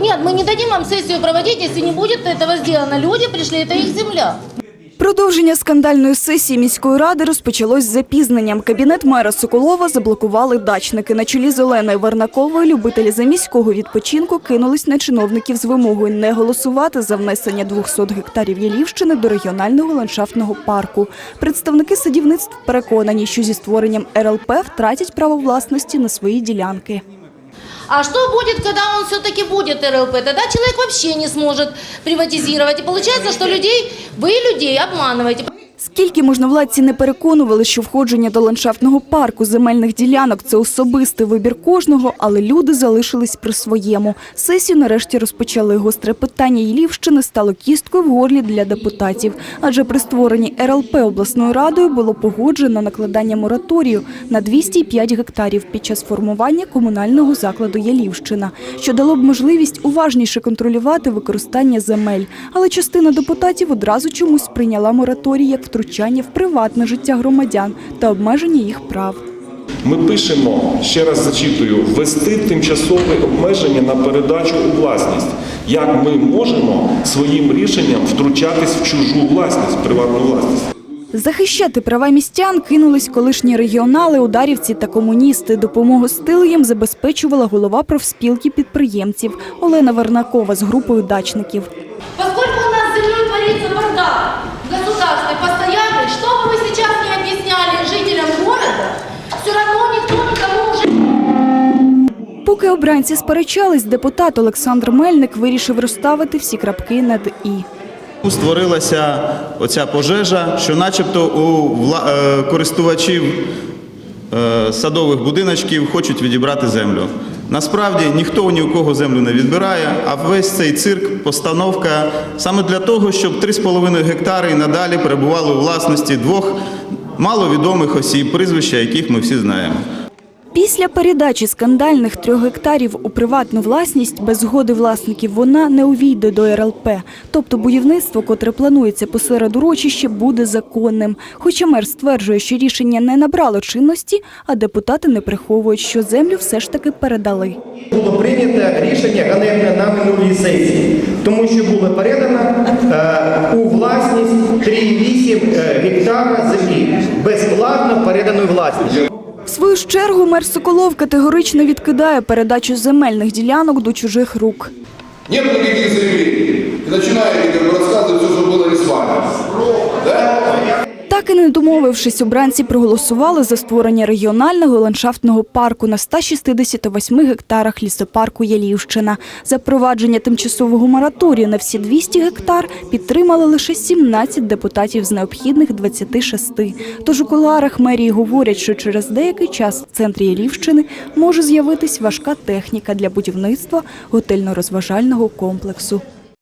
Нет, мы не дадим вам сессию проводить, если не будет этого сделано. Люди пришли, это их земля. Продовження скандальної сесії міської ради розпочалось з запізненням. Кабінет мера Соколова заблокували дачники. На чолі з Оленою Варнаковою любителі заміського відпочинку кинулись на чиновників з вимогою не голосувати за внесення 200 гектарів Ялівщини до регіонального ландшафтного парку. Представники садівництв переконані, що зі створенням РЛП втратять право власності на свої ділянки. А что будет, когда он все-таки будет РЛП? Тогда человек вообще не сможет приватизировать. И получается, что людей, вы людей обманываете. Скільки можновладці не переконували, що входження до ландшафтного парку земельних ділянок – це особистий вибір кожного, але люди залишились при своєму. Сесію нарешті розпочали. Гостре питання Єлівщини стало кісткою в горлі для депутатів. Адже при створенні РЛП обласною радою було погоджено накладання мораторію на 205 гектарів під час формування комунального закладу Ялівщина, що дало б можливість уважніше контролювати використання земель. Але частина депутатів одразу чомусь сприйняла мораторій як втручання в приватне життя громадян та обмеження їх прав. Ми пишемо, ще раз зачитую, ввести тимчасове обмеження на передачу у власність. Як ми можемо своїм рішенням втручатись в чужу власність, приватну власність? Захищати права містян кинулись колишні регіонали, ударівці та комуністи. Допомогу стилу їм забезпечувала голова профспілки підприємців Олена Варнакова з групою дачників. Поскольку у нас с землей творится бардак государстве постоянный, что бы вы сейчас не объясняли жителям города, все равно никто никому уже Поки обранці сперечались, депутат Олександр Мельник вирішив розставити всі крапки над «і». Створилася оця пожежа, що начебто у вла- е, користувачів е, садових будиночків хочуть відібрати землю. Насправді ніхто ні у кого землю не відбирає, а весь цей цирк, постановка саме для того, щоб 3,5 гектари і надалі перебували у власності двох маловідомих осіб, прізвища яких ми всі знаємо. Після передачі скандальних трьох гектарів у приватну власність без згоди власників вона не увійде до РЛП. Тобто будівництво, котре планується посеред урочища, буде законним. Хоча мер стверджує, що рішення не набрало чинності, а депутати не приховують, що землю все ж таки передали. Було прийнято рішення ганебне на минулій сесії, тому що було передано е, у власність 3,8 е, гектара землі, безплатно переданої власність. Свою чергу мер Соколов категорично відкидає передачу земельних ділянок до чужих рук. Ні, никаких Так і не домовившись, обранці проголосували за створення регіонального ландшафтного парку на 168 гектарах лісопарку Ялівщина. Запровадження тимчасового мораторію на всі 200 гектар підтримали лише 17 депутатів з необхідних 26. Тож у кулуарах мерії говорять, що через деякий час в центрі Ялівщини може з'явитись важка техніка для будівництва готельно-розважального комплексу.